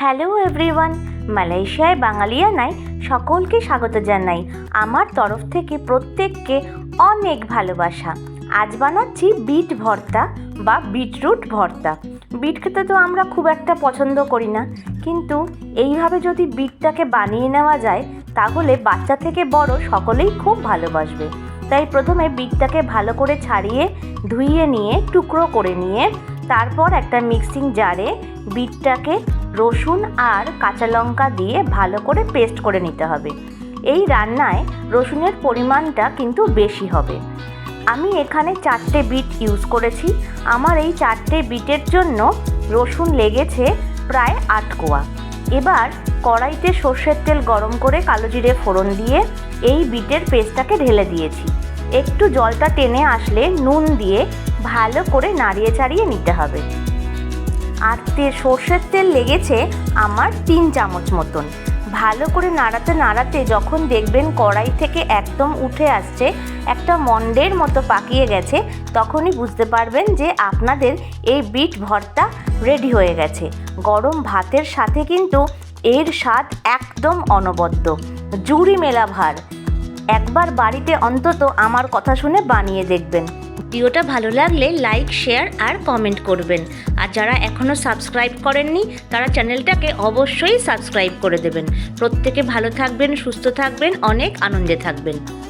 Hello everyone, মালয়েশিয়ায় বাঙালিয়ানায় সকলকে স্বাগত জানাই। আমার তরফ থেকে প্রত্যেককে অনেক ভালোবাসা। আজ বানাচ্ছি বিট ভর্তা বা বিটরুট ভর্তা। বিট খেতে তো আমরা খুব একটা পছন্দ করি না। কিন্তু এইভাবে যদি বিটটাকে বানিয়ে নেওয়া যায়, তাহলে বাচ্চা থেকে বড় সকলেই খুব ভালোবাসবে। তাই প্রথমে বিটটাকে ভালো করে ছাড়িয়ে, ধুইয়ে নিয়ে, টুকরো করে নিয়ে, তারপর একটা মিক্সিং জারে বিটটাকে রসুন আর কাঁচা লঙ্কা দিয়ে ভালো করে পেস্ট করে নিতে হবে। এই রান্নায় রসুনের পরিমাণটা কিন্তু বেশি হবে। আমি এখানে চারটে বিট ইউজ করেছি। আমার এই চারটে বিটের জন্য রসুন লেগেছে প্রায় আট কোয়া। এবার কড়াইতে সর্ষের তেল গরম করে কালো জিরে ফোড়ন দিয়ে এই বিটের পেস্টটাকে ঢেলে দিয়েছি। একটু জলটা টেনে আসলে নুন দিয়ে ভালো করে নাড়িয়ে চাড়িয়ে নিতে হবে। আর তে সর্ষের তেল লেগেছে আমার তিন চামচ মতন। ভালো করে নাড়াতে নাড়াতে যখন দেখবেন কড়াই থেকে একদম উঠে আসছে, একটা মন্ডের মতো পাকিয়ে গেছে, তখনই বুঝতে পারবেন যে আপনাদের এই বিট ভর্তা রেডি হয়ে গেছে। গরম ভাতের সাথে কিন্তু এর স্বাদ একদম অনবদ্য। জুড়ি মেলা ভার একবার বাড়িতে অন্তত আমার কথা শুনে বানিয়ে দেখবেন। ভিডিওটা ভালো লাগলে লাইক, শেয়ার আর কমেন্ট করবেন। আর যারা এখনও সাবস্ক্রাইব করেননি, তারা চ্যানেলটাকে অবশ্যই সাবস্ক্রাইব করে দেবেন। প্রত্যেকে ভালো থাকবেন, সুস্থ থাকবেন, অনেক আনন্দে থাকবেন।